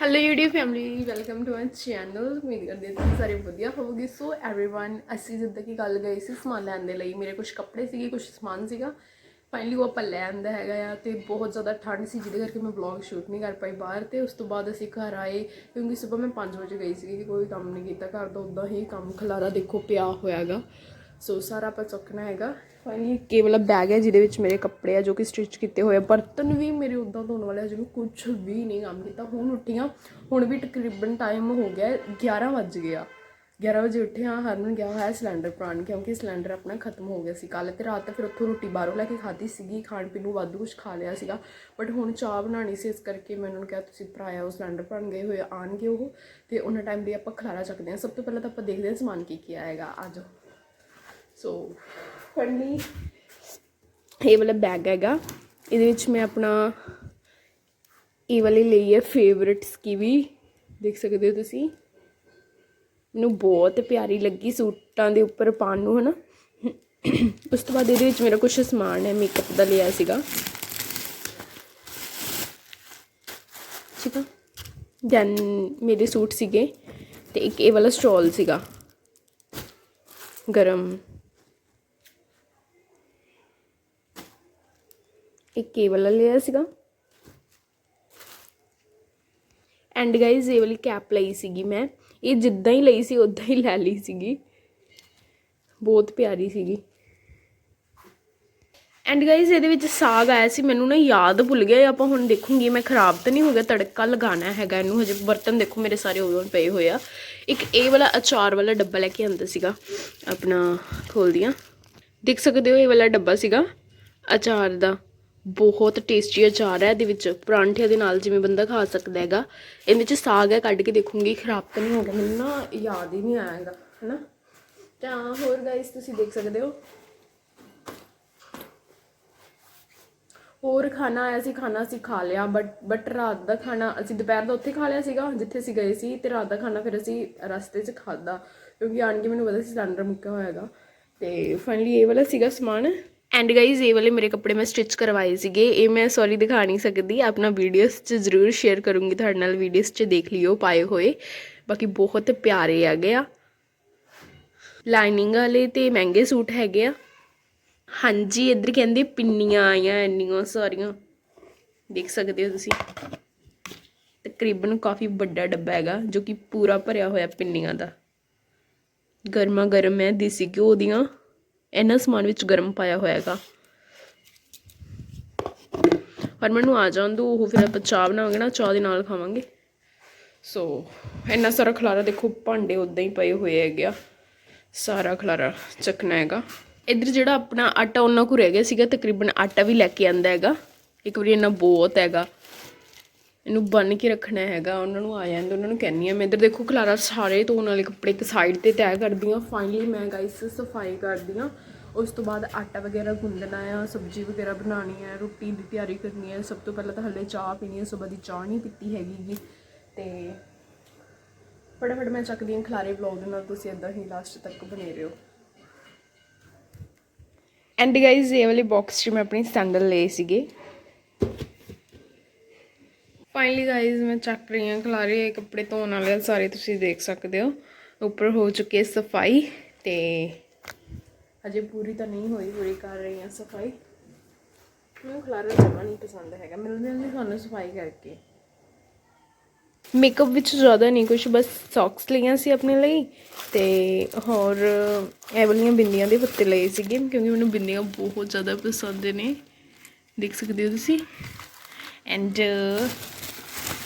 hello YouTube family welcome to my channel ਉਮੀਦ ਕਰਦੇ ਹਾਂ ਤੁਸੀਂ ਸਾਰੇ ਵਧੀਆ ਹੋਵੋਗੇ ਸੋ एवरीवन ਅਸੀਂ ਜਿੱਦਾਂ ਕਿ ਗੱਲ ਗਈ ਸੀ ਸਮਾਨ ਲੈਣ ਦੇ ਲਈ ਮੇਰੇ ਕੁਝ ਕੱਪੜੇ ਸੀਗੇ ਕੁਝ ਸਮਾਨ ਸੀਗਾ ਫਾਈਨਲੀ ਉਹ ਆਪਾਂ ਲੈ ਆਂਦਾ ਹੈਗਾ ਆ ਤੇ ਬਹੁਤ ਜ਼ਿਆਦਾ ਠੰਡ ਸੀ ਜਿਹਦੇ ਕਰਕੇ ਮੈਂ ਵਲੌਗ ਸ਼ੂਟ ਨਹੀਂ ਕਰ ਪਾਈ ਬਾਹਰ ਤੇ ਉਸ ਤੋਂ ਬਾਅਦ ਅਸੀਂ ਘਰ ਆਏ ਕਿਉਂਕਿ ਸਵੇਰ ਮੈਂ 5 ਵਜੇ ਗਈ ਸੀ ਕੋਈ ਕੰਮ ਨਹੀਂ ਕੀਤਾ ਘਰ ਦਾ ਉਦਾਂ ਹੀ ਕੰਮ ਖਲਾਰਾ ਦੇਖੋ ਪਿਆ ਹੋਇਆਗਾ ਸੋ ਸਾਰਾ ਆਪਾਂ ਚੁੱਕਣਾ ਹੈਗਾ। ਫਾਈਨਲੀ ਇੱਕ ਕੇਵਲ ਬੈਗ ਹੈ ਜਿਹਦੇ ਵਿੱਚ ਮੇਰੇ ਕੱਪੜੇ ਆ ਜੋ ਕਿ ਸਟਿਚ ਕੀਤੇ ਹੋਏ ਆ। ਬਰਤਨ ਵੀ ਮੇਰੇ ਉਦਾਂ ਧੋਣ ਵਾਲੇ ਆ ਮੈਂ ਕੁਝ ਵੀ ਨਹੀਂ ਕੰਮ ਕੀਤਾ। ਹੁਣ ਉੱਠੀਆਂ ਹੁਣ ਵੀ ਤਕਰੀਬਨ ਟਾਈਮ ਹੋ ਗਿਆ ਹੈ, 11 ਵੱਜ ਗਿਆ 11 ਵਜੇ ਉੱਠਿਆ ਹਰਮਨ ਗਿਆ ਹੋਇਆ ਸਿਲੰਡਰ ਪ੍ਰਾਣ ਕਿਉਂਕਿ ਸਿਲੰਡਰ ਆਪਣਾ ਖਤਮ ਹੋ ਗਿਆ ਸੀ ਕੱਲ ਤੇ ਰਾਤ ਫਿਰ ਉੱਥੋਂ ਰੋਟੀ ਬਾਹਰੋਂ ਲੈ ਕੇ ਖਾਧੀ ਸੀਗੀ ਖਾਣ ਪੀਣ ਨੂੰ ਵਾਧੂ ਕੁਝ ਖਾ ਲਿਆ ਸੀਗਾ। ਬਟ ਹੁਣ ਚਾਹ ਬਣਾਣੀ ਸੀ ਇਸ ਕਰਕੇ ਮੈਂ ਉਹਨਾਂ ਨੂੰ ਕਿਹਾ ਤੁਸੀਂ ਭਰਾਇਆ ਉਹ ਸਿਲੰਡਰ ਭਰਨ ਗਏ ਹੋਏ ਆ, ਆਣਗੇ ਉਹ। ਤੇ ਉਹਨਾਂ ਟਾਈਮ ਦੇ ਆਪਾਂ ਖਲਾਰਾ ਚੱਕਦੇ ਹਾਂ। ਸਭ ਤੋਂ ਪਹਿਲਾਂ ਤਾਂ ਆਪਾਂ ਦੇਖਦੇ ਹਾਂ ਸਮਾਨ ਕੀ ਕੀ ਆਏਗਾ ਆਜੋ ਸੋ ਫੜਨੀ ਇਹ ਵਾਲਾ ਬੈਗ ਹੈਗਾ। ਇਹਦੇ ਵਿੱਚ ਮੈਂ ਆਪਣਾ ਇਹ ਵਾਲੀ ਲਈ ਹੈ ਫੇਵਰਿਟ ਸਕੀਵੀ ਦੇਖ ਸਕਦੇ ਹੋ ਤੁਸੀਂ। ਮੈਨੂੰ ਬਹੁਤ ਪਿਆਰੀ ਲੱਗੀ ਸੂਟਾਂ ਦੇ ਉੱਪਰ ਪਾਉਣ ਨੂੰ, ਹਨਾ। ਉਸ ਤੋਂ ਬਾਅਦ ਇਹਦੇ ਵਿੱਚ ਮੇਰਾ ਕੁਝ ਸਮਾਨ ਹੈ ਮੇਕਅਪ ਦਾ ਲਿਆ ਸੀਗਾ। ਠੀਕ ਆ। ਦੈਨ ਮੇਰੇ ਸੂਟ ਸੀਗੇ ਤੇ ਇੱਕ ਇਹ ਵਾਲਾ ਸਟਾਲ ਸੀਗਾ। ਗਰਮ। ਇੱਕ ਕੇਬਲ ਲਿਆ ਸੀਗਾ। ਐਂਡ ਗਾਇਜ਼ ਇਹ ਵਾਲੀ ਕੈਪ ਲਈ ਸੀਗੀ ਮੈਂ। ਇਹ ਜਿੱਦਾਂ ਹੀ ਲਈ ਸੀ ਉਦਾਂ ਹੀ ਲੈ ਲਈ ਸੀਗੀ। ਬਹੁਤ ਪਿਆਰੀ ਸੀਗੀ। ਐਂਡ ਗਾਇਜ਼ ਇਹਦੇ ਵਿੱਚ ਸਾਗ ਆਇਆ ਸੀ, ਮੈਨੂੰ ਨਾ ਯਾਦ ਭੁੱਲ ਗਿਆ। ਆਪਾਂ ਹੁਣ ਦੇਖੂੰਗੀ, ਮੈਂ ਖਰਾਬ ਤਾਂ ਨਹੀਂ ਹੋ ਗਿਆ, ਤੜਕਾ ਲਗਾਉਣਾ ਹੈਗਾ ਇਹਨੂੰ। ਹਜੇ ਬਰਤਨ ਦੇਖੋ, ਮੇਰੇ ਸਾਰੇ ਓਵਨ ਪਏ ਹੋਏ ਆ। ਇੱਕ ਇਹ ਵਾਲਾ ਅਚਾਰ ਵਾਲਾ ਡੱਬਾ ਲੈ ਕੇ ਆਂਦਾ ਸੀਗਾ, ਆਪਣਾ ਖੋਲਦੀਆਂ। ਦੇਖ ਸਕਦੇ ਹੋ, ਇਹ ਵਾਲਾ ਡੱਬਾ ਸੀਗਾ, ਅਚਾਰ ਦਾ। ਬਹੁਤ ਟੇਸਟੀ ਅਚਾਰ ਹੈ ਇਹਦੇ ਵਿੱਚ। ਪਰਾਂਠੇ ਦੇ ਨਾਲ ਜਿਵੇਂ ਬੰਦਾ ਖਾ ਸਕਦਾ ਹੈਗਾ। ਇਹਦੇ ਵਿੱਚ ਸਾਗ ਹੈ, ਕੱਢ ਕੇ ਦੇਖੂੰਗੀ। ਖਰਾਬ ਤਾਂ ਨਹੀਂ ਹੋ ਮੈਨੂੰ ਨਾ ਯਾਦ ਹੀ ਨਹੀਂ ਆਏਗਾ ਹਨਾ? ਤਾਂ ਹੋਰ ਗਾਇਸ ਤੁਸੀਂ ਦੇਖ ਸਕਦੇ ਹੋ। ਹੋਰ ਖਾਣਾ ਆਇਆ ਸੀ, ਖਾਣਾ ਅਸੀਂ ਖਾ ਲਿਆ ਬਟ ਬਟ ਰਾਤ ਦਾ ਖਾਣਾ ਅਸੀਂ ਦੁਪਹਿਰ ਦਾ ਉੱਥੇ ਖਾ ਲਿਆ ਸੀਗਾ, ਜਿੱਥੇ ਅਸੀਂ ਗਏ ਸੀ, ਤੇ ਰਾਤ ਦਾ ਖਾਣਾ ਫਿਰ ਅਸੀਂ ਰਸਤੇ 'ਚ ਖਾਦਾ ਕਿਉਂਕਿ ਆਣ ਕੇ ਮੈਨੂੰ ਪਤਾ ਸੀ ਸਿਲੰਡਰ ਮੁੱਕਿਆ ਹੋਇਆ ਹੈਗਾ। ਤੇ ਫਾਈਨਲੀ ਇਹ ਵਾਲਾ ਸੀਗਾ ਸਮਾਨ। ਐਂਡ ਗਾਈਜ਼ ਇਹ ਵਾਲੇ ਮੇਰੇ ਕੱਪੜੇ ਮੈਂ ਸਟਿਚ ਕਰਵਾਏ ਸੀਗੇ। ਇਹ ਮੈਂ ਸੌਰੀ ਦਿਖਾ ਨਹੀਂ ਸਕਦੀ। ਆਪਣਾ ਵੀਡੀਓਸ 'ਚ ਜ਼ਰੂਰ ਸ਼ੇਅਰ ਕਰੂੰਗੀ। ਤੁਹਾਡੇ ਨਾਲ ਵੀਡੀਓਸ 'ਚ ਦੇਖ ਲਿਓ, ਪਾਏ ਹੋਏ। ਬਾਕੀ ਬਹੁਤ ਪਿਆਰੇ ਹੈਗੇ ਆ। ਲਾਈਨਿੰਗ ਵਾਲੇ ਤੇ ਮਹਿੰਗੇ ਸੂਟ ਹੈਗੇ ਆ। ਹਾਂਜੀ, ਇੱਧਰ ਕਹਿੰਦੇ ਪਿੰਨੀਆਂ ਆਈਆਂ, ਇੰਨੀਆਂ ਸਾਰੀਆਂ। ਦੇਖ ਸਕਦੇ ਹੋ ਤੁਸੀਂ। ਤਕਰੀਬਨ ਕਾਫੀ ਵੱਡਾ ਡੱਬਾ ਹੈਗਾ, ਜੋ ਕਿ ਪੂਰਾ ਭਰਿਆ ਹੋਇਆ ਪਿੰਨੀਆਂ ਦਾ। ਗਰਮਾ ਗਰਮ ਹੈ, ਦੇਸੀ ਘਿਓ ਦੀਆਂ। ਇੰਨਾ ਸਮਾਨ ਵਿੱਚ ਗਰਮ ਪਾਇਆ ਹੋਇਆ ਹੈਗਾ ਪਰ ਮੈਨੂੰ ਆ ਜਾਣ ਦੋ, ਉਹ ਫਿਰ ਆਪਾਂ ਚਾਹ ਬਣਾਵਾਂਗੇ ਨਾ, ਚਾਹ ਦੇ ਨਾਲ ਖਾਵਾਂਗੇ। ਸੋ ਇੰਨਾ ਸਾਰਾ ਖਲਾਰਾ ਦੇਖੋ, ਭਾਂਡੇ ਉਦਾਂ ਹੀ ਪਏ ਹੋਏ ਹੈਗੇ ਆ। ਸਾਰਾ ਖਲਾਰਾ ਚੱਕਣਾ ਹੈਗਾ। ਇੱਧਰ ਜਿਹੜਾ ਆਪਣਾ ਆਟਾ, ਉਹਨਾਂ ਕੋ ਰਹਿ ਗਿਆ ਸੀਗਾ, ਤਕਰੀਬਨ ਆਟਾ ਵੀ ਲੈ ਕੇ ਆਂਦਾ ਹੈਗਾ। ਇੱਕ ਵਾਰੀ ਇਹਨਾਂ ਬਹੁਤ ਹੈਗਾ। ਇਹਨੂੰ ਬੰਨ ਕੇ ਰੱਖਣਾ ਹੈਗਾ, ਉਹਨਾਂ ਨੂੰ ਆ ਜਾਂਦੇ ਉਹਨਾਂ ਨੂੰ ਕਹਿੰਨੀ ਆ ਮੈਂ ਇੱਧਰ ਦੇਖੋ ਖਲਾਰਾ ਸਾਰੇ ਧੋਣ ਵਾਲੇ ਕੱਪੜੇ ਇੱਕ ਸਾਈਡ ਤੇ ਤੈਅ ਕਰਦੀ ਆ ਫਾਈਨਲੀ ਮੈਂ ਗਾਈਸ ਸਫ਼ਾਈ ਕਰਦੀ ਆ ਉਸ ਤੋਂ ਬਾਅਦ ਆਟਾ ਵਗੈਰਾ ਗੁੰਦਣਾ ਆ, ਸਬਜ਼ੀ ਵਗੈਰਾ ਬਣਾਉਣੀ ਹੈ ਰੋਟੀ ਦੀ ਤਿਆਰੀ ਕਰਨੀ ਹੈ ਸਭ ਤੋਂ ਪਹਿਲਾਂ ਤਾਂ ਹਲੇ ਚਾਹ ਪੀਣੀ ਹੈ ਸਵੇਰ ਦੀ ਚਾਹ ਨਹੀਂ ਪੀਤੀ ਹੈਗੀ ਗੀ। ਤੇ ਫਟਾਫਟ ਮੈਂ ਚੱਕਦੀ ਹਾਂ ਖਲਾਰੇ ਵਲੌਗ ਦੇ ਨਾਲ, ਤੁਸੀਂ ਇਦਾਂ ਹੀ ਲਾਸਟ ਤੱਕ ਬਨੇ ਰਹੋ। ਐਂਡ ਗਾਈਜ਼ ਇਹ ਵਾਲੇ ਬਾਕਸ 'ਚ ਮੈਂ ਆਪਣੀ ਸੈਂਡਲ ਲਏ ਸੀਗੇ। ਫਾਈਨਲੀ ਗਾਈਜ਼ ਮੈਂ ਚੱਕ ਰਹੀ ਹਾਂ ਖਲਾਰੇ ਕੱਪੜੇ ਧੋਣ ਵਾਲੇ ਆ, ਸਾਰੇ ਤੁਸੀਂ ਦੇਖ ਸਕਦੇ ਹੋ। ਉੱਪਰ ਹੋ ਚੁੱਕੀ ਹੈ ਸਫ਼ਾਈ ਤੇ ਅਜੇ ਪੂਰੀ ਤਾਂ ਨਹੀਂ ਹੋਈ ਪੂਰੀ ਕਰ ਰਹੀ ਹਾਂ ਸਫ਼ਾਈ। ਮੈਨੂੰ ਖਲਾਰਾ ਜਮਾ ਨਹੀਂ ਪਸੰਦ ਹੈਗਾ। ਮਿਲਦੇ ਨਹੀਂ ਤੁਹਾਨੂੰ ਸਫ਼ਾਈ ਕਰਕੇ। ਮੇਕਅਪ ਵਿੱਚ ਜ਼ਿਆਦਾ ਨਹੀਂ ਕੁਝ ਬਸ ਸੌਕਸ ਲਈਆਂ ਸੀ ਆਪਣੇ ਲਈ ਤੇ ਹੋਰ ਇਹ ਵਾਲੀਆਂ ਬਿੰਦੀਆਂ ਦੇ ਪੱਤੇ ਲਏ ਸੀਗੇ ਕਿਉਂਕਿ ਮੈਨੂੰ ਬਿੰਦੀਆਂ ਬਹੁਤ ਜ਼ਿਆਦਾ ਪਸੰਦ ਨੇ। ਦੇਖ ਸਕਦੇ ਹੋ ਤੁਸੀਂ। ਐਂਡ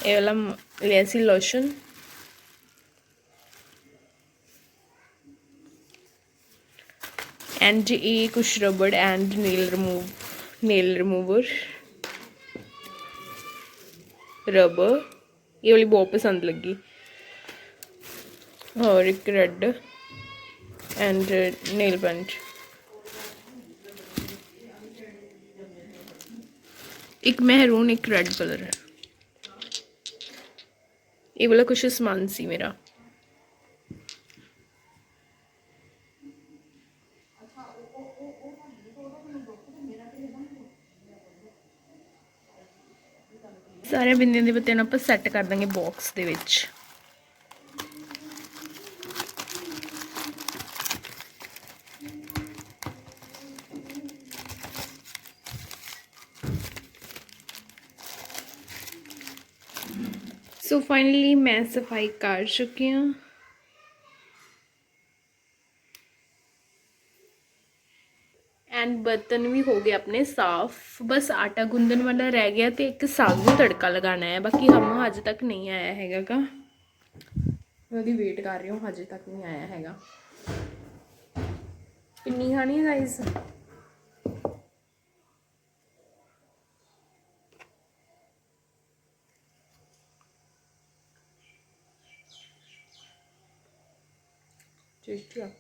ਇਹ ਵਾਲਾ ਮ- ਲਿਆ ਸੀ ਲੋਸ਼ਨ ਐਂਡ ਇਹ ਕੁਛ rubber and nail remove nail remover rubber ਇਹ ਵਾਲੀ ਬਹੁਤ ਪਸੰਦ ਲੱਗੀ ਹੋਰ ਇੱਕ ਰੈੱਡ ਐਂਡ ਨੇਲ ਪੈਂਟ ਇੱਕ ਮਹਿਰੂਨ ਇੱਕ ਰੈੱਡ ਕਲਰ ਹੈ ਇਹ ਵਾਲਾ ਕੁਛ ਸਮਾਨ ਸੀ ਮੇਰਾ। ਸਾਰੇ ਸਾਰੀਆਂ ਬਿੰਦੀਆਂ ਦੇ ਪੱਤਿਆਂ ਨੂੰ ਆਪਾਂ ਸੈੱਟ ਕਰ ਦਾਂਗੇ ਬਾਕਸ ਦੇ ਵਿੱਚ। ਸੋ ਫਾਈਨਲੀ ਮੈਂ ਸਫ਼ਾਈ ਕਰ ਚੁੱਕੀ ਹਾਂ। ਐਂਡ ਬਰਤਨ ਵੀ ਹੋ ਗਏ ਆਪਣੇ ਸਾਫ਼। ਬਸ ਆਟਾ ਗੁੰਦਣ ਵਾਲਾ ਰਹਿ ਗਿਆ ਤੇ ਇੱਕ ਸਾਗ ਨੂੰ ਤੜਕਾ ਲਗਾਉਣਾ ਹੈ। ਬਾਕੀ ਹਮ ਅਜੇ ਤੱਕ ਨਹੀਂ ਆਇਆ ਹੈਗਾ ਉਹਦੀ ਵੇਟ ਕਰ ਰਹੀ ਹਾਂ, ਹਜੇ ਤੱਕ ਨਹੀਂ ਆਇਆ ਹੈਗਾ। ਕਿੰਨੀ ਖਾਣੀ ਹੈ ਗਾਇਸ ਠੀਕ ਹੈ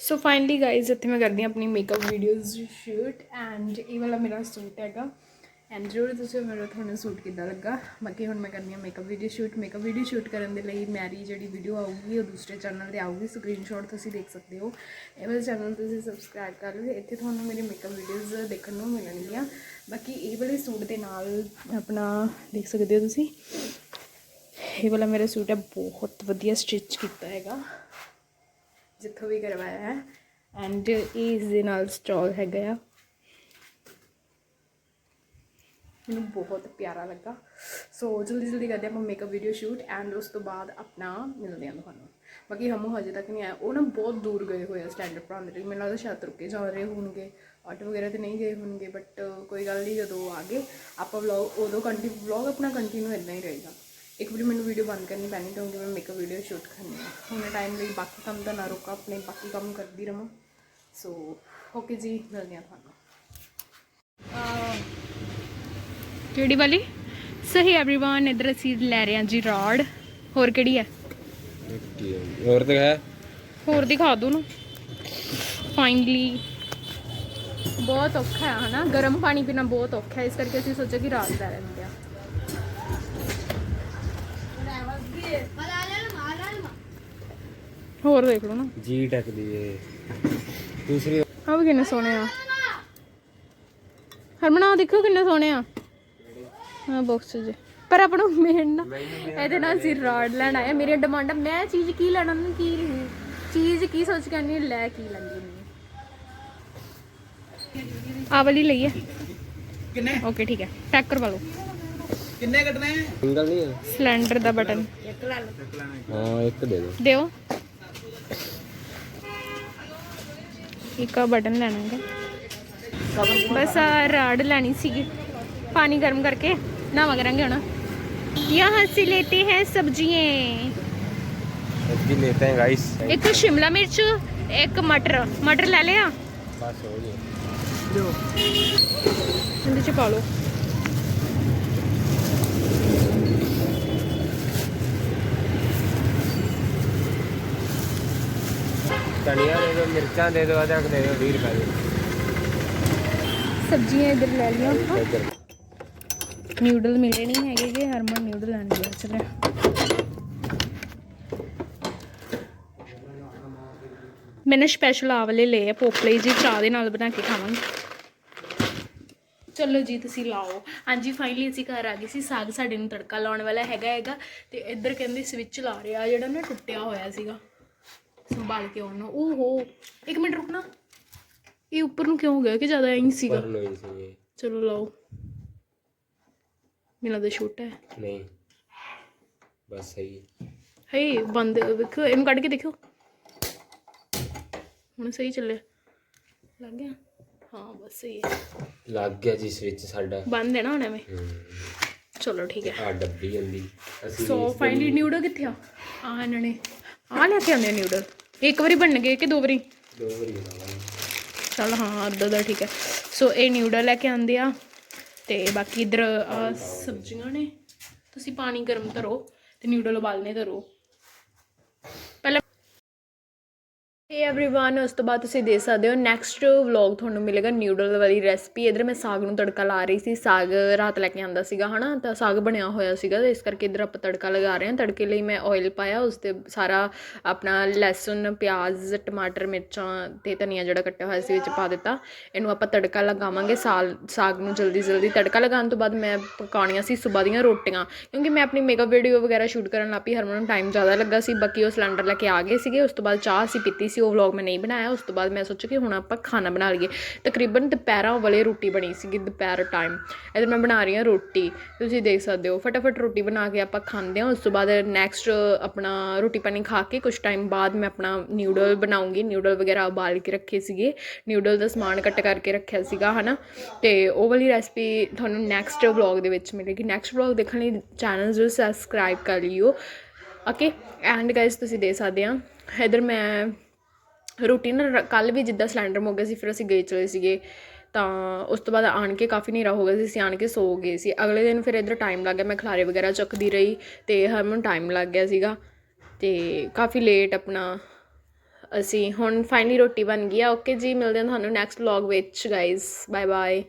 ਸੋ ਫਾਈਨਲੀ ਗਾਇਜ਼ ਇੱਥੇ ਮੈਂ ਕਰਦੀ ਹਾਂ ਆਪਣੀ ਮੇਕਅਪ ਵੀਡੀਓਜ਼ ਸ਼ੂਟ ਐਂਡ ਇਹ ਵਾਲਾ ਮੇਰਾ ਸੂਟ ਹੈਗਾ ਐਂਡ ਜ਼ਰੂਰ ਤੁਸੀਂ ਮੇਰਾ ਤੁਹਾਨੂੰ ਸੂਟ ਕਿੱਦਾਂ ਲੱਗਾ? ਬਾਕੀ ਹੁਣ ਮੈਂ ਕਰਨੀ ਹਾਂ makeup video shoot makeup video shoot ਕਰਨ ਦੇ ਲਈ ਮੇਰੀ ਜਿਹੜੀ ਵੀਡੀਓ ਆਊਗੀ, ਉਹ ਦੂਸਰੇ ਚੈਨਲ ਤੇ ਆਊਗੀ। ਸਕਰੀਨਸ਼ਾਟ ਤੁਸੀਂ ਦੇਖ ਸਕਦੇ ਹੋ। ਇਹ ਵਾਲੇ ਚੈਨਲ ਤੁਸੀਂ ਸਬਸਕ੍ਰਾਈਬ ਕਰ ਲਓ। ਇੱਥੇ ਤੁਹਾਨੂੰ ਮੇਰੇ ਮੇਕਅਪ ਵੀਡੀਓਜ਼ ਦੇਖਣ ਨੂੰ ਮਿਲਣਗੀਆਂ। ਬਾਕੀ ਇਹ ਵਾਲੇ ਸੂਟ ਦੇ ਨਾਲ ਆਪਣਾ ਦੇਖ ਸਕਦੇ ਹੋ ਤੁਸੀਂ। ਇਹ ਵਾਲਾ ਮੇਰਾ ਸੂਟ ਹੈ, ਬਹੁਤ ਵਧੀਆ ਸਟਿਚ ਕੀਤਾ ਹੈਗਾ। ਜਿੱਥੋਂ ਵੀ ਕਰਵਾਇਆ ਹੈ। ਐਂਡ ਇਹ ਇਸ ਦੇ ਨਾਲ ਸਟਾਲ ਹੈਗਾ ਆ। ਮੈਨੂੰ ਬਹੁਤ ਪਿਆਰਾ ਲੱਗਾ। ਸੋ ਜਲਦੀ ਜਲਦੀ ਕਰਦੇ ਆਪਾਂ ਮੇਕਅਪ ਵੀਡੀਓ ਸ਼ੂਟ ਐਂਡ ਉਸ ਤੋਂ ਬਾਅਦ ਆਪਣਾ ਮਿਲਦੇ ਹਾਂ ਤੁਹਾਨੂੰ। ਬਾਕੀ ਹਮੂ ਹਜੇ ਤੱਕ ਨਹੀਂ ਆਇਆ। ਉਹ ਨਾ ਬਹੁਤ ਦੂਰ ਗਏ ਹੋਏ ਆ ਸਟੈਂਡਰਡ ਪੜਾਉਣ ਦੇ ਲਈ। ਮੈਨੂੰ ਲੱਗਦਾ ਸ਼ਾਇਦ ਰੁਕੇ ਜਾ ਰਹੇ ਹੋਣਗੇ। ਆਟੋ ਵਗੈਰਾ ਤੇ ਨਹੀਂ ਗਏ ਹੋਣਗੇ ਬਟ ਕੋਈ ਗੱਲ ਨਹੀਂ, ਜਦੋਂ ਆ ਗਏ, ਆਪਾਂ ਵਲੌਗ ਉਦੋਂ ਕੰਟੀਨਿਊ ਵਲੌਗ ਆਪਣਾ ਕੰਟੀਨਿਊ ਇਦਾਂ ਹੀ ਰਹੇਗਾ। ਇੱਕ ਵਾਰੀ ਮੈਨੂੰ ਵੀਡੀਓ ਬੰਦ ਕਰਨੀ ਪੈਣੀ ਕਿਉਂਕਿ ਮੈਂ ਮੇਕਅਪ ਵੀਡੀਓ ਸ਼ੂਟ ਕਰਨੀ ਹੈ ਹੁਣ ਟਾਈਮ ਲਈ ਬਾਕੀ ਕੰਮ ਤਾਂ ਨਾ ਰੋਕਾਂ, ਆਪਣੇ ਬਾਕੀ ਕੰਮ ਕਰਦੀ ਰਵਾਂ। ਸੋ ਓਕੇ ਜੀ, ਮਿਲਦੇ ਹਾਂ ਤੁਹਾਨੂੰ। ਕਿਹੜੀ ਵਾਲੀ ਸਹੀ एवरीवन ਇਧਰ ਅਸੀਂ ਲੈ ਰਹੇ ਹਾਂ ਜੀ ਰਾਡ ਹੋਰ ਕਿਹੜੀ ਹੈ ਹੋਰ ਤਾਂ ਹੈ ਹੋਰ ਦਿਖਾ ਦੋ ਨਾ ਫਾਈਨਲੀ ਬਹੁਤ ਔਖਾ ਹੈ ਹਨਾ ਗਰਮ ਪਾਣੀ ਪੀਣਾ ਬਹੁਤ ਔਖਾ ਹੈ ਇਸ ਕਰਕੇ ਅਸੀਂ ਸੋਚਿਆ ਕਿ ਰਾਤ ਲੈ ਲੈਂਦੇ ਆ ਹੋਰ ਦੇਖ ਲਓ ਨਾ ਜੀ ਟੈਕ ਦੀ ਏ ਦੂਸਰੀ ਆ ਵੀ ਕਿੰਨੇ ਸੋਹਣੇ ਆ ਹਰਮਨ ਆਹ ਦੇਖੋ ਕਿੰਨੇ ਸੋਹਣੇ ਆ ਹਾਂ ਬਾਕਸ 'ਚ ਪਰ ਆਪਣਾ ਮੇਨ ਨਾ ਇਹਦੇ ਨਾਲ ਅਸੀਂ ਰਾਡ ਲੈਣ ਆਏ। ਮੇਰੀ ਡਿਮਾਂਡ ਮੈਂ ਚੀਜ਼ ਕੀ ਲੈਣਾ ਨੂੰ ਕੀ ਨਹੀਂ? ਚੀਜ਼ ਕੀ ਸੋਚ ਕੇ ਨਹੀਂ ਲੈ ਕੀ ਨਹੀਂ ਆ। ਵਾਲੀ ਲਈਏ ਕਿੰਨੇ? ਓਕੇ ਠੀਕ ਹੈ ਪੈਕ ਕਰਵਾ ਲਓ ਸਿੰਗਲ ਨਹੀਂ ਹੈ ਸਿਲੰਡਰ ਦਾ ਬਟਨ ਹਾਂ ਇੱਕ ਦੇ ਦਿਓ। ਦਿਓ। ਇੱਕ ਆ ਬਟਨ ਲੈਣਾ ਹੈਗਾ। ਬਸ ਆ ਰਾਡ ਲੈਣੀ ਸੀਗੀ। ਪਾਣੀ ਗਰਮ ਕਰਕੇ। नहावा करेंगे होना यहाँ से लेते हैं सब्जियाँ सब्जी लेते हैं गाइस एक तो शिमला मिर्च एक मटर मटर ले लिया बस हो गया पा लो ਧਨੀਆ ਦੇ ਦੋ ਮਿਰਚਾਂ ਦੇ ਦੋ ਅਦਰਕ ਦੇ ਦੋ 20 ਰੁਪਏ ਸਬਜ਼ੀਆਂ ਇਧਰ ਲੈ ਲਈਆਂ ਨਿਊਡਲ ਮਿਲੇ ਨਹੀਂ ਹੈਗੇ ਕਿ ਹਰਮਨ ਨਿਊਡਲ ਲੈਣ ਗਿਆ ਚਲੇ ਮੈਨੇ ਸਪੈਸ਼ਲ ਆ ਵਾਲੇ ਲਏ ਆ ਪੋਪਲੇ ਜੀ ਚਾਹ ਦੇ ਨਾਲ ਬਣਾ ਕੇ ਖਾਵਾਂਗੇ। ਚਲੋ ਜੀ ਤੁਸੀਂ ਲਾਓ। ਹਾਂਜੀ ਫਾਈਨਲੀ ਅਸੀਂ ਘਰ ਆ ਗਏ ਸੀ ਸਾਗ ਸਾਡੇ ਨੂੰ ਤੜਕਾ ਲਾਉਣ ਵਾਲਾ ਹੈਗਾ ਹੈਗਾ ਤੇ ਇੱਧਰ ਕਹਿੰਦੇ ਸਵਿਚ ਲਾ ਰਿਹਾ ਜਿਹੜਾ ਨਾ ਟੁੱਟਿਆ ਹੋਇਆ ਸੀਗਾ ਸੰਭਾਲ ਕੇ ਉਹਨੂੰ ਓਹੋ ਇੱਕ ਮਿੰਟ ਰੁਕਣਾ। ਇਹ ਉੱਪਰ ਨੂੰ ਕਿਉਂ ਗਿਆ ਕਿ ਜ਼ਿਆਦਾ ਐਂ ਸੀਗਾ। ਚਲੋ ਲਾਓ। ਮੇਰਾ ਤਾਂ ਛੋਟਾ ਹੈ। ਨਹੀਂ। ਬਸ ਸਹੀ ਹੈ। ਹੇ ਬੰਦ ਵੇਖੋ ਇਹਨੂੰ ਕੱਢ ਕੇ ਦੇਖੋ ਹੁਣ ਸਹੀ ਚੱਲਿਆ। ਲੱਗ ਗਿਆ? ਹਾਂ ਬਸ ਸਹੀ ਹੈ। ਲੱਗ ਗਿਆ ਜਿਸ ਵਿੱਚ ਸਾਡਾ। ਬੰਦ ਹੈ ਨਾ ਹੁਣ ਐਵੇਂ? ਚਲੋ ਠੀਕ ਹੈ। ਆਹ ਡੱਬੀ ਹੁੰਦੀ। ਅਸੀਂ ਸੋ ਫਾਈਨਲੀ ਨਿਊਡਲ ਕਿੱਥੇ ਆ? ਆ ਇਹਨਾਂ ਨੇ ਆ ਲੈ ਕੇ ਆਉਂਦੇ ਨਿਊਡਲ ਇੱਕ ਵਾਰੀ ਬਣਨਗੇ ਕਿ ਦੋ ਵਾਰੀ? ਦੋ ਵਾਰੀ ਬਣਾਵਾਂਗੇ। ਚਲ ਹਾਂ ਅੱਧਾ ਦਾ ਠੀਕ ਹੈ। ਸੋ ਇਹ ਨਿਊਡਲ ਲੈ ਕੇ ਆਉਂਦੇ ਆ। ਤੇ ਬਾਕੀ ਇਧਰ ਸਬਜ਼ੀਆਂ ਨੇ ਤੁਸੀਂ ਪਾਣੀ ਗਰਮ ਧਰੋ ਤੇ ਨਿਊਡਲ ਉਬਾਲਨੇ ਧਰੋ ਪਹਿਲਾਂ ਹੇ एवरीवन ਉਸ ਤੋਂ ਬਾਅਦ ਤੁਸੀਂ ਦੇਖ ਸਕਦੇ ਹੋ ਨੈਕਸਟ ਵਲੌਗ ਤੁਹਾਨੂੰ ਮਿਲੇਗਾ ਨਿਊਡਲ ਵਾਲੀ ਰੈਸਪੀ ਇਧਰ ਮੈਂ ਸਾਗ ਨੂੰ ਤੜਕਾ ਲਾ ਰਹੀ ਸੀ ਸਾਗ ਰਾਤ ਲੈ ਕੇ ਆਂਦਾ ਸੀਗਾ ਹਨਾ ਤਾਂ ਸਾਗ ਬਣਿਆ ਹੋਇਆ ਸੀਗਾ ਤੇ ਇਸ ਕਰਕੇ ਇਧਰ ਆਪਾਂ ਤੜਕਾ ਲਗਾ ਰਹੇ ਹਾਂ ਤੜਕੇ ਲਈ ਮੈਂ ਆਇਲ ਪਾਇਆ ਉਸ ਤੇ ਸਾਰਾ ਆਪਣਾ ਲਹਿਸੁਨ ਪਿਆਜ਼ ਟਮਾਟਰ ਮਿਰਚਾਂ ਤੇ ਧਨੀਆ ਜਿਹੜਾ ਕੱਟਿਆ ਹੋਇਆ ਸੀ ਵਿੱਚ ਪਾ ਦਿੱਤਾ ਇਹਨੂੰ ਆਪਾਂ ਤੜਕਾ ਲਗਾਵਾਂਗੇ ਸਾਲ ਸਾਗ ਨੂੰ ਜਲਦੀ ਜਲਦੀ ਤੜਕਾ ਲਗਾਉਣ ਤੋਂ ਬਾਅਦ ਮੈਂ ਪਕਾਉਣੀਆਂ ਸੀ ਸਵੇਰ ਦੀਆਂ ਰੋਟੀਆਂ ਕਿਉਂਕਿ ਮੈਂ ਆਪਣੀ ਮੇਕਅਪ ਵੀਡੀਓ ਵਗੈਰਾ ਸ਼ੂਟ ਕਰਨ ਲੱਗ ਪਈ ਹਰਮਨ ਨੂੰ ਟਾਈਮ ਜ਼ਿਆਦਾ ਲੱਗਾ ਸੀ ਬਾਕੀ ਉਹ ਸਿਲੰਡਰ ਲੈ ਕੇ ਆ ਗਏ ਸੀਗੇ ਉਸ ਤੋਂ ਬਾਅਦ ਚਾਹ ਅਸੀਂ ਪੀਤੀ ਸੀ ਉਹ ਵਲੌਗ ਮੈਂ ਨਹੀਂ ਬਣਾਇਆ, ਉਸ ਤੋਂ ਬਾਅਦ ਮੈਂ ਸੋਚਿਆ ਕਿ ਹੁਣ ਆਪਾਂ ਖਾਣਾ ਬਣਾ ਲਈਏ। ਤਕਰੀਬਨ ਦੁਪਹਿਰਾਂ ਵਾਲੇ ਰੋਟੀ ਬਣੀ ਸੀਗੀ, ਦੁਪਹਿਰ ਟਾਈਮ ਇਧਰ ਮੈਂ ਬਣਾ ਰਹੀ ਹਾਂ ਰੋਟੀ। ਤੁਸੀਂ ਦੇਖ ਸਕਦੇ ਹੋ, ਫਟਾਫਟ ਰੋਟੀ ਬਣਾ ਕੇ ਆਪਾਂ ਖਾਂਦੇ ਹਾਂ। ਉਸ ਤੋਂ ਬਾਅਦ ਨੈਕਸਟ ਆਪਣਾ ਰੋਟੀ ਪਾਣੀ ਖਾ ਕੇ ਕੁਝ ਟਾਈਮ ਬਾਅਦ ਮੈਂ ਆਪਣਾ ਨਿਊਡਲ ਬਣਾਉਂਗੀ। ਨਿਊਡਲ ਵਗੈਰਾ ਉਬਾਲ ਕੇ ਰੱਖੇ ਸੀਗੇ। ਨਿਊਡਲ ਦਾ ਸਮਾਨ ਕੱਟ ਕਰਕੇ ਰੱਖਿਆ ਸੀਗਾ, ਹਨਾ? ਤੇ ਉਹ ਵਾਲੀ ਰੈਸਪੀ ਤੁਹਾਨੂੰ ਨੈਕਸਟ ਵਲੌਗ ਦੇ ਵਿੱਚ ਮਿਲੇਗੀ। ਨੈਕਸਟ ਵਲੌਗ ਦੇਖਣ ਲਈ ਚੈਨਲ ਜ਼ਰੂਰ ਸਬਸਕ੍ਰਾਈਬ ਕਰ ਲਿਓ। ਓਕੇ ਐਂਡ ਗਾਇਸ ਤੁਸੀਂ ਦੇ ਸਕਦੇ ਆ ਇਧਰ ਮੈਂ ਰੋਟੀ ਨਾ ਕੱਲ ਵੀ ਜਿੱਦਾਂ ਸਿਲੰਡਰ ਮੁੱਕ ਗਿਆ ਸੀ, ਫਿਰ ਅਸੀਂ ਗਏ ਚਲੇ ਸੀਗੇ। ਤਾਂ ਉਸ ਤੋਂ ਬਾਅਦ ਆਣ ਕੇ ਕਾਫੀ ਹਨੇਰਾ ਹੋ ਗਿਆ ਸੀ, ਅਸੀਂ ਆਣ ਕੇ ਸੋ ਗਏ ਸੀ। ਅਗਲੇ ਦਿਨ ਫਿਰ ਇੱਧਰ ਟਾਈਮ ਲੱਗ ਗਿਆ, ਮੈਂ ਖਲਾਰੇ ਵਗੈਰਾ ਚੱਕਦੀ ਰਹੀ ਤੇ ਹਰਮਨ ਟਾਈਮ ਲੱਗ ਗਿਆ ਸੀਗਾ। ਤੇ ਕਾਫੀ ਲੇਟ ਆਪਣਾ ਅਸੀਂ ਹੁਣ ਫਾਈਨਲੀ ਰੋਟੀ ਬਣ ਗਈ ਆ। ਓਕੇ ਜੀ, ਮਿਲਦੇ ਹਾਂ ਤੁਹਾਨੂੰ ਨੈਕਸਟ ਵਲੌਗ ਵਿੱਚ ਗਾਇਜ਼ ਬਾਏ ਬਾਏ